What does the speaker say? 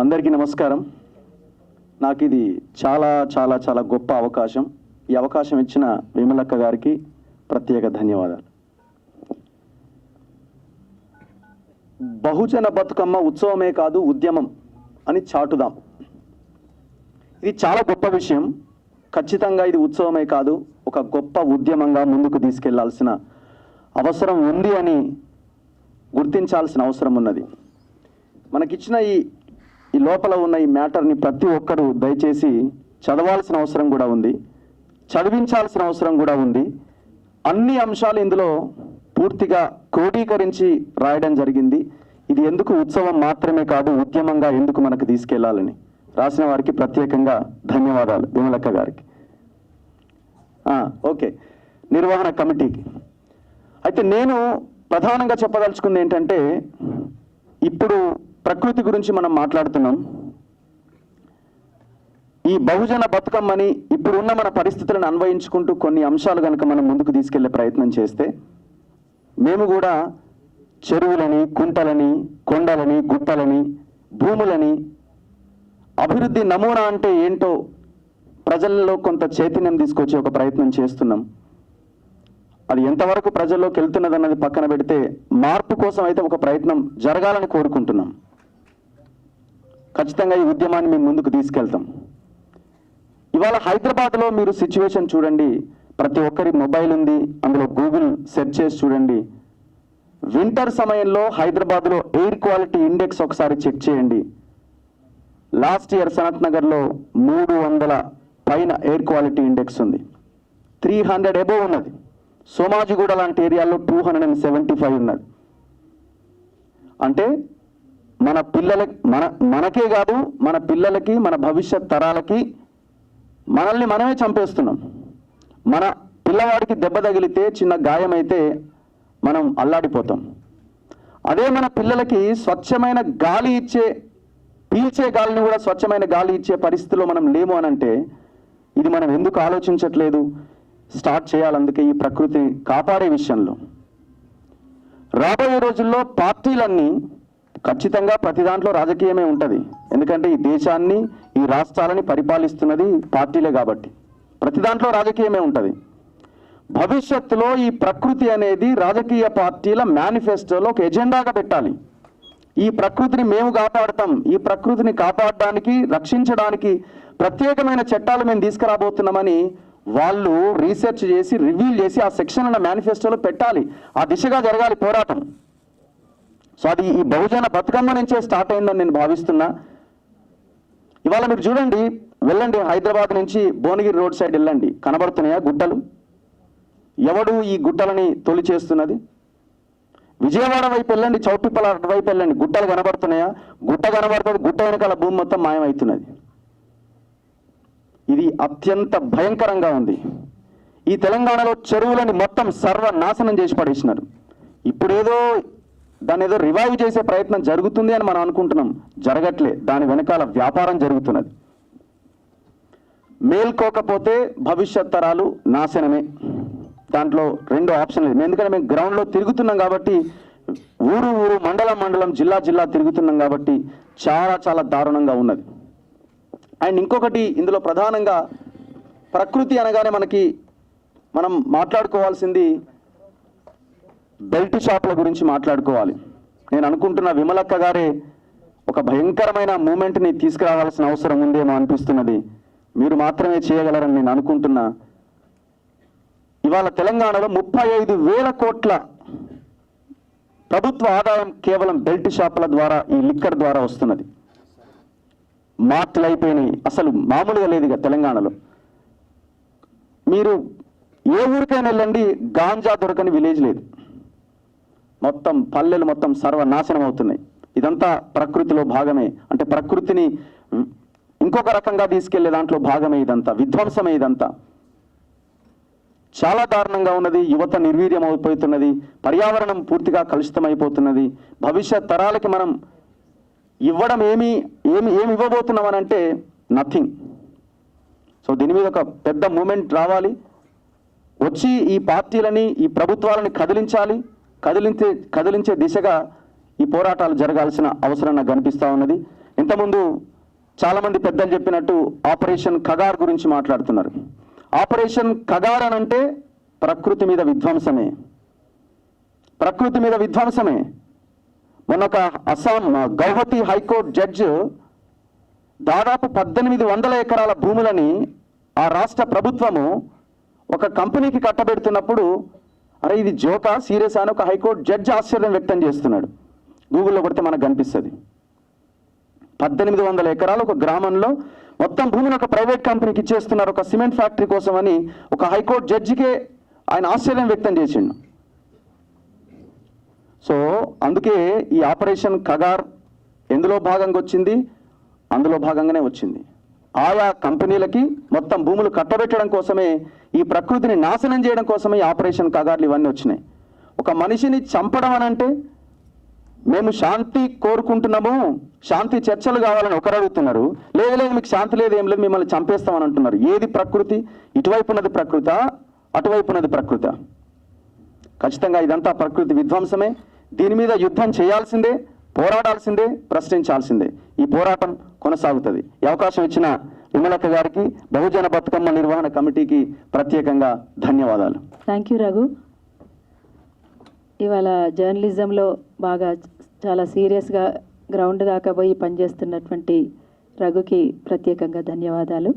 అందరికీ నమస్కారం. నాకు ఇది చాలా చాలా చాలా గొప్ప అవకాశం. ఈ అవకాశం ఇచ్చిన విమలక్క గారికి ప్రత్యేక ధన్యవాదాలు. బహుజన బతుకమ్మ ఉత్సవమే కాదు ఉద్యమం అని చాటుదాం. ఇది చాలా గొప్ప విషయం. ఖచ్చితంగా ఇది ఉత్సవమే కాదు ఒక గొప్ప ఉద్యమంగా ముందుకు తీసుకెళ్ళాల్సిన అవసరం ఉంది అని గుర్తించాల్సిన అవసరం ఉన్నది. మనకిచ్చిన ఈ ఈ లోపల ఉన్న ఈ మ్యాటర్ని ప్రతి ఒక్కరూ దయచేసి చదవాల్సిన అవసరం కూడా ఉంది చదివించాల్సిన అవసరం కూడా ఉంది. అన్ని అంశాలు ఇందులో పూర్తిగా క్రోడీకరించి రాయడం జరిగింది. ఇది ఎందుకు ఉత్సవం మాత్రమే కాదు ఉద్యమంగా ఎందుకు మనకు తీసుకెళ్ళాలని. రాసిన వారికి ప్రత్యేకంగా ధన్యవాదాలు విమలక్క గారికి. ఓకే. నిర్వహణ కమిటీకి. అయితే నేను ప్రధానంగా చెప్పదలుచుకుంది ఏంటంటే ఇప్పుడు ప్రకృతి గురించి మనం మాట్లాడుతున్నాం. ఈ బహుజన బతుకమ్మని ఇప్పుడున్న మన పరిస్థితులను అన్వయించుకుంటూ కొన్ని అంశాలు కనుక మనం ముందుకు తీసుకెళ్ళే ప్రయత్నం చేస్తే మేము కూడా చెరువులని కుంటలని కొండలని గుట్టలని భూములని అభివృద్ధి నమూనా అంటే ఏంటో ప్రజల్లో కొంత చైతన్యం తీసుకొచ్చే ఒక ప్రయత్నం చేస్తున్నాం. అది ఎంతవరకు ప్రజల్లోకి వెళ్తున్నదన్నది పక్కన పెడితే మార్పు కోసం అయితే ఒక ప్రయత్నం జరగాలని కోరుకుంటున్నాం. ఖచ్చితంగా ఈ ఉద్యమాన్ని మేము ముందుకు తీసుకెళ్తాం. ఇవాళ హైదరాబాద్లో మీరు సిచ్యువేషన్ చూడండి. ప్రతి ఒక్కరి మొబైల్ ఉంది. అందులో గూగుల్ సెర్చ్ చేసి చూడండి. వింటర్ సమయంలో హైదరాబాద్లో ఎయిర్ క్వాలిటీ ఇండెక్స్ ఒకసారి చెక్ చేయండి. లాస్ట్ ఇయర్ సనత్ నగర్లో మూడు వందల పైన ఎయిర్ క్వాలిటీ ఇండెక్స్ ఉంది. త్రీ హండ్రెడ్ అబోవ్ ఉన్నది. సోమాజిగూడ లాంటి ఏరియాలో two hundred and seventy five ఉన్నది. అంటే మన పిల్లలకి మన మనకే కాదు మన పిల్లలకి మన భవిష్యత్ తరాలకి మనల్ని మనమే చంపేస్తున్నాం. మన పిల్లవాడికి దెబ్బ తగిలితే చిన్న గాయమైతే మనం అల్లాడిపోతాం. అదే మన పిల్లలకి స్వచ్ఛమైన గాలి ఇచ్చే పీల్చే గాలిని కూడా స్వచ్ఛమైన గాలి ఇచ్చే పరిస్థితిలో మనం లేము అని అంటే ఇది మనం ఎందుకు ఆలోచించట్లేదు? స్టార్ట్ చేయాలి అందుకే ఈ ప్రకృతిని కాపాడే విషయంలో. రాబోయే రోజుల్లో పార్టీలన్నీ ఖచ్చితంగా ప్రతి దాంట్లో రాజకీయమే ఉంటుంది. ఎందుకంటే ఈ దేశాన్ని ఈ రాష్ట్రాలని పరిపాలిస్తున్నది పార్టీలే కాబట్టి. ప్రతి దాంట్లో రాజకీయమే ఉంటుంది. భవిష్యత్తులో ఈ ప్రకృతి అనేది రాజకీయ పార్టీల మేనిఫెస్టోలో ఒక ఎజెండాగా పెట్టాలి. ఈ ప్రకృతిని మేము కాపాడతాం. ఈ ప్రకృతిని కాపాడడానికి రక్షించడానికి ప్రత్యేకమైన చట్టాలు మేము తీసుకురాబోతున్నామని వాళ్ళు రీసెర్చ్ చేసి రివీల్ చేసి ఆ సెక్షన్ మేనిఫెస్టోలో పెట్టాలి. ఆ దిశగా జరగాలి పోరాటం. సో అది ఈ బహుజన బతుకమ్మ నుంచే స్టార్ట్ అయిందని నేను భావిస్తున్నా. ఇవాళ మీరు చూడండి వెళ్ళండి హైదరాబాద్ నుంచి భువనగిరి రోడ్ సైడ్ వెళ్ళండి. కనబడుతున్నాయా గుట్టలు ఎవడు ఈ గుట్టలని తొలి చేస్తున్నది? విజయవాడ వైపు వెళ్ళండి చౌటిప్పల వైపు వెళ్ళండి. గుట్టలు కనబడుతున్నాయా? గుట్ట కనబడుతుంది గుట్ట వెనకాల భూమి మొత్తం మాయమవుతున్నది. ఇది అత్యంత భయంకరంగా ఉంది. ఈ తెలంగాణలో చెరువులని మొత్తం సర్వనాశనం చేసి పడేసినారు. ఇప్పుడేదో దాన్ని ఏదో రివైవ్ చేసే ప్రయత్నం జరుగుతుంది అని మనం అనుకుంటున్నాం. జరగట్లే. దాని వెనకాల వ్యాపారం జరుగుతున్నది. మేల్కోకపోతే భవిష్యత్ తరాలు నాశనమే. దాంట్లో రెండు ఆప్షన్ లేదు ఎందుకంటే మేము గ్రౌండ్లో తిరుగుతున్నాం కాబట్టి ఊరు ఊరు మండలం మండలం జిల్లా జిల్లా తిరుగుతున్నాం కాబట్టి చాలా చాలా దారుణంగా ఉన్నది. అండ్ ఇంకొకటి ఇందులో ప్రధానంగా ప్రకృతి అనగానే మనకి మనం మాట్లాడుకోవాల్సింది బెల్ట్ షాపుల గురించి మాట్లాడుకోవాలి. నేను అనుకుంటున్న విమలక్క గారే ఒక భయంకరమైన మూమెంట్ని తీసుకురావాల్సిన అవసరం ఉందేమో అనిపిస్తున్నది. మీరు మాత్రమే చేయగలరని నేను అనుకుంటున్నా. ఇవాళ తెలంగాణలో ముప్పై ఐదు వేల కోట్ల ప్రభుత్వ ఆదాయం కేవలం బెల్ట్ షాపుల ద్వారా ఈ లిక్కర్ ద్వారా వస్తున్నది. మార్టులు అయిపోయినాయి. అసలు మామూలుగా లేదుగా తెలంగాణలో. మీరు ఏ ఊరికైనా వెళ్ళండి గాంజా దొరకని విలేజ్ లేదు. మొత్తం పల్లెలు మొత్తం సర్వనాశనం అవుతున్నాయి. ఇదంతా ప్రకృతిలో భాగమే. అంటే ప్రకృతిని ఇంకొక రకంగా తీసుకెళ్ళే దాంట్లో భాగమే ఇదంతా. విధ్వంసమే ఇదంతా. చాలా దారుణంగా ఉన్నది. యువత నిర్వీర్యం అయిపోతున్నది. పర్యావరణం పూర్తిగా కలుషితమైపోతున్నది. భవిష్యత్ తరాలకి మనం ఇవ్వడం ఏమి ఏమి ఏమి ఇవ్వబోతున్నాం అని అంటే నథింగ్. సో దీని మీద ఒక పెద్ద మూమెంట్ రావాలి. వచ్చి ఈ పార్టీలని ఈ ప్రభుత్వాలని కదిలించాలి. కదిలించే కదిలించే దిశగా ఈ పోరాటాలు జరగాల్సిన అవసరం నాకు కనిపిస్తూ ఉన్నది. ఇంతకుముందు చాలామంది పెద్దలు చెప్పినట్టు ఆపరేషన్ కగార్ గురించి మాట్లాడుతున్నారు. ఆపరేషన్ కగార్ అని అంటే ప్రకృతి మీద విధ్వంసమే. ప్రకృతి మీద విధ్వంసమే. మొన్న ఒక అస్సాం గౌహతి హైకోర్టు జడ్జి దాదాపు పద్దెనిమిది వందల ఎకరాల భూములని ఆ రాష్ట్ర ప్రభుత్వము ఒక కంపెనీకి కట్టబెడుతున్నప్పుడు అరే ఇది జోకా సీరియస్ అని ఒక హైకోర్టు జడ్జి ఆశ్చర్యం వ్యక్తం చేస్తున్నాడు. గూగుల్లో కొడితే మనకు కనిపిస్తుంది. పద్దెనిమిది వందల ఎకరాలు ఒక గ్రామంలో మొత్తం భూమిని ఒక ప్రైవేట్ కంపెనీకి ఇచ్చేస్తున్నారు. ఒక సిమెంట్ ఫ్యాక్టరీ కోసం అని ఒక హైకోర్టు జడ్జికే ఆయన ఆశ్చర్యం వ్యక్తం చేసిండు. సో అందుకే ఈ ఆపరేషన్ కగార్ ఎందులో భాగంగా వచ్చింది? అందులో భాగంగానే వచ్చింది. ఆయా కంపెనీలకి మొత్తం భూములు కట్టబెట్టడం కోసమే ఈ ప్రకృతిని నాశనం చేయడం కోసమే ఆపరేషన్ కగార్లు ఇవన్నీ వచ్చినాయి. ఒక మనిషిని చంపడం అని అంటే మేము శాంతి కోరుకుంటున్నాము శాంతి చర్చలు కావాలని ఒకరు అడుగుతున్నారు. లేదు లేదు మీకు శాంతి లేదు ఏం లేదు మిమ్మల్ని చంపేస్తామని అంటున్నారు. ఏది ప్రకృతి? ఇటువైపు ఉన్నది ప్రకృత అటువైపు ఉన్నది ప్రకృత. ఖచ్చితంగా ఇదంతా ప్రకృతి విధ్వంసమే. దీని మీద యుద్ధం చేయాల్సిందే. పోరాడాల్సిందే ప్రశ్నించాల్సిందే. ఈ పోరాటం కొనసాగుతుంది. ఈ అవకాశం ఇచ్చిన విమలక్క గారికి బహుజన బతుకమ్మ నిర్వహణ కమిటీకి ప్రత్యేకంగా ధన్యవాదాలు. థ్యాంక్ యూ రఘు ఇవాళ జర్నలిజంలో బాగా చాలా సీరియస్గా గ్రౌండ్ దాకా పోయి పనిచేస్తున్నటువంటి రఘుకి ప్రత్యేకంగా ధన్యవాదాలు.